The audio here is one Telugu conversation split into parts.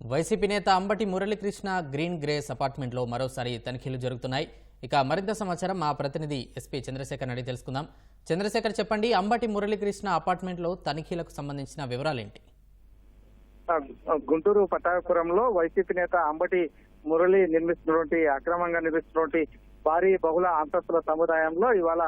వైసీపీ నేత అంబటి మురళీకృష్ణ గ్రీన్ గ్రేస్ అపార్ట్మెంట్లో మరోసారి తనిఖీలు జరుగుతున్నాయి. ఇక మరింత సమాచారం మా ప్రతినిధి ఎస్పీ చంద్రశేఖర్ అడిగి తెలుసుకుందాం. చంద్రశేఖర్ చెప్పండి అంబటి మురళీకృష్ణ అపార్ట్మెంట్లో తనిఖీలకు సంబంధించిన వివరాలేంటి? గుంటూరు పట్టాపురంలో వైసీపీ నేత అంబటి మురళి నిర్మిస్తున్నటువంటి అక్రమంగా నిర్మిస్తున్నటువంటి భారీ బహుళ అంతస్తుల సముదాయంలో ఇవాళ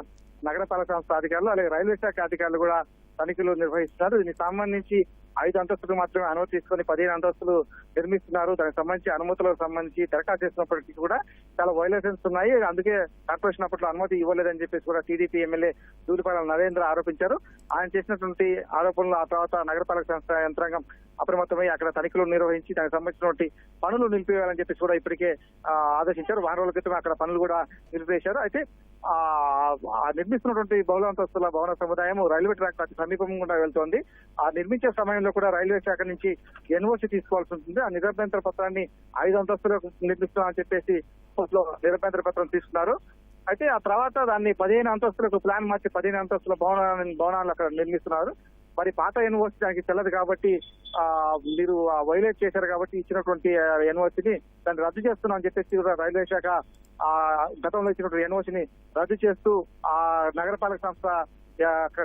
నగరపాలక సంస్థ అధికారులు అలాగే రైల్వే శాఖ అధికారులు కూడా తనిఖీలు నిర్వహిస్తున్నారు. దీనికి సంబంధించి ఐదు అంతస్తులు మాత్రమే అనుమతి తీసుకొని పదిహేను అంతస్తులు నిర్మిస్తున్నారు. దానికి సంబంధించి అనుమతులకు సంబంధించి దరఖాస్తు చేసినప్పటికీ కూడా చాలా వైలేషన్స్ ఉన్నాయి. అందుకే కార్పొరేషన్ అప్పట్లో అనుమతి ఇవ్వలేదని చెప్పేసి కూడా టీడీపీ ఎమ్మెల్యే దూలిపాల నరేంద్ర ఆరోపించారు. ఆయన చేసినటువంటి ఆరోపణలు ఆ తర్వాత నగరపాలక సంస్థ యంత్రాంగం అప్రమత్తమై అక్కడ తనిఖీలు నిర్వహించి దానికి సంబంధించినటువంటి పనులు నిలిపివేయాలని చెప్పేసి కూడా ఇప్పటికే ఆదేశించారు. వారం రోజుల క్రితం అక్కడ పనులు కూడా నిలిపివేశారు. అయితే ఆ నిర్మిస్తున్నటువంటి బహుళ అంతస్తుల భవన సముదాయం రైల్వే ట్రాక్ అతి సమీపం గుండా వెళ్తోంది. ఆ నిర్మించే సమయంలో కూడా రైల్వే శాఖ నుంచి ఎన్ఓసి తీసుకోవాల్సి ఉంటుంది. ఆ నిరభ్యంతర పత్రాన్ని ఐదు అంతస్తులకు నిర్మిస్తున్నామని చెప్పేసి నిరభ్యంతర పత్రం తీసుకున్నారు. అయితే ఆ తర్వాత దాన్ని పదిహేను అంతస్తులకు ప్లాన్ మార్చి పదిహేను అంతస్తుల భవనాలను భవనాలు అక్కడ నిర్మిస్తున్నారు. మరి పాత యూనివర్సిటీ దానికి తెల్లదు కాబట్టి ఆ మీరు వైలేట్ చేశారు కాబట్టి ఇచ్చినటువంటి యూనివర్సిటీని దాన్ని రద్దు చేస్తున్నాం అని చెప్పేసి రైల్వే శాఖ ఆ గతంలో ఇచ్చినటువంటి యూనివర్సిటీని రద్దు చేస్తూ ఆ నగరపాలక సంస్థ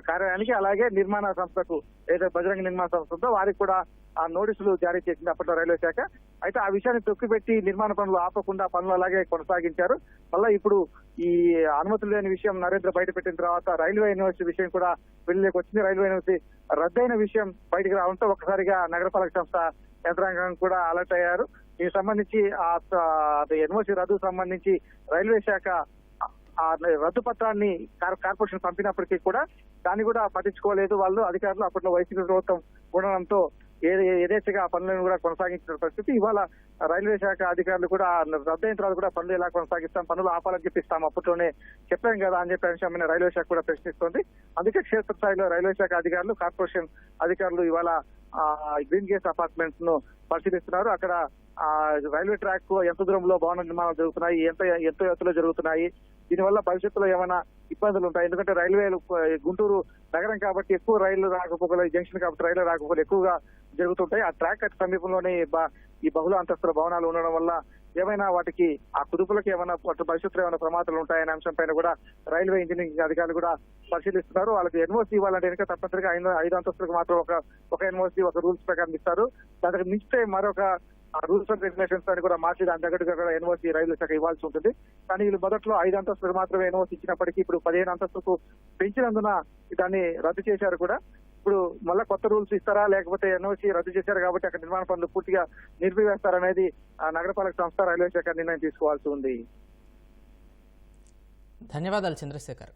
కార్యాలయానికి అలాగే నిర్మాణ సంస్థకు ఏదైతే బజరంగ నిర్మాణ సంస్థ ఉందో వారికి కూడా ఆ నోటీసులు జారీ చేసింది అప్పట్లో రైల్వే శాఖ. అయితే ఆ విషయాన్ని తొక్కిపెట్టి నిర్మాణ పనులు ఆపకుండా పనులు అలాగే కొనసాగించారు. మళ్ళీ ఇప్పుడు ఈ అనుమతులు లేని విషయం నరేంద్ర బయట పెట్టిన తర్వాత రైల్వే యూనివర్సిటీ విషయం కూడా వెళ్ళలేకి వచ్చింది. రైల్వే యూనివర్సిటీ రద్దయిన విషయం బయటకు రావడంతో ఒక్కసారిగా నగరపాలక సంస్థ యంత్రాంగం కూడా అలర్ట్ అయ్యారు. దీనికి సంబంధించి ఆ యూనివర్సిటీ రద్దు సంబంధించి రైల్వే శాఖ ఆ రద్దు పత్రాన్ని కార్- కార్పొరేషన్ పంపినప్పటికీ కూడా దాన్ని కూడా పట్టించుకోలేదు. వాళ్ళు అధికారులు అప్పట్లో వైసీపీ ప్రభుత్వం ఉండడంతో యథేచ్ఛగా ఆ పనులను కూడా కొనసాగించిన పరిస్థితి. ఇవాళ రైల్వే శాఖ అధికారులు కూడా రద్దయిన తర్వాత కూడా పనులు ఎలా కొనసాగిస్తాం పనులు ఆపాలని చెప్పిస్తాం అప్పట్లోనే చెప్పాం కదా అని చెప్పి అంశమైన రైల్వే శాఖ కూడా ప్రశ్నిస్తోంది. అందుకే క్షేత్రస్థాయిలో రైల్వే శాఖ అధికారులు కార్పొరేషన్ అధికారులు ఇవాళ గ్రీన్ గేస్ అపార్ట్మెంట్స్ను పరిశీలిస్తున్నారు. అక్కడ ఆ రైల్వే ట్రాక్ ఎంత దూరంలో భవన నిర్మాణాలు జరుగుతున్నాయి ఎంత ఎంత ఎత్తులో జరుగుతున్నాయి దీనివల్ల భవిష్యత్తులో ఏమైనా ఇబ్బందులు ఉంటాయి? ఎందుకంటే రైల్వేలు గుంటూరు నగరం కాబట్టి ఎక్కువ రైళ్ళు రాకపోకలు జంక్షన్ కాబట్టి రైళ్ళు రాకపోకలు ఎక్కువగా జరుగుతుంటాయి. ఆ ట్రాక్ సమీపంలోనే ఈ బహుళ అంతస్తుల భవనాలు ఉండడం వల్ల ఏమైనా వాటికి ఆ కుదుపులకు ఏమైనా వాటి భవిష్యత్తులో ఏమైనా ప్రమాదాలు ఉంటాయనే అంశం పైన కూడా రైల్వే ఇంజనీరింగ్ అధికారులు కూడా పరిశీలిస్తున్నారు. వాళ్ళకి ఎన్ఓసి ఇవ్వాలంటే కనుక తప్పనిసరిగా ఐదు ఐదు అంతస్తులకు మాత్రం ఒక ఒక ఎన్ఓసి ఒక రూల్స్ ప్రకారం ఇస్తారు. దానికి మించితే మరొక రూల్స్ అండ్ రెగ్యులేషన్స్ అని కూడా మార్చి దాని దగ్గర కూడా ఎన్ఓసి రైల్వే శాఖ ఇవ్వాల్సి ఉంటుంది. కానీ వీళ్ళు మొదట్లో ఐదు అంతస్తులు మాత్రమే ఎన్ఓసి ఇచ్చినప్పటికీ ఇప్పుడు పదిహేను అంతస్తులకు పెంచినందున దాన్ని రద్దు చేశారు కూడా. ఇప్పుడు మళ్ళా కొత్త రూల్స్ ఇస్తారా? లేకపోతే ఎన్ఓసి రద్దు చేశారు కాబట్టి అక్కడ నిర్మాణ పనులు పూర్తిగా నిలిపివేస్తారనేది ఆ నగరపాలక సంస్థ రైల్వే శాఖ నిర్ణయం తీసుకోవాల్సి ఉంది. ధన్యవాదాలు చంద్రశేఖర్.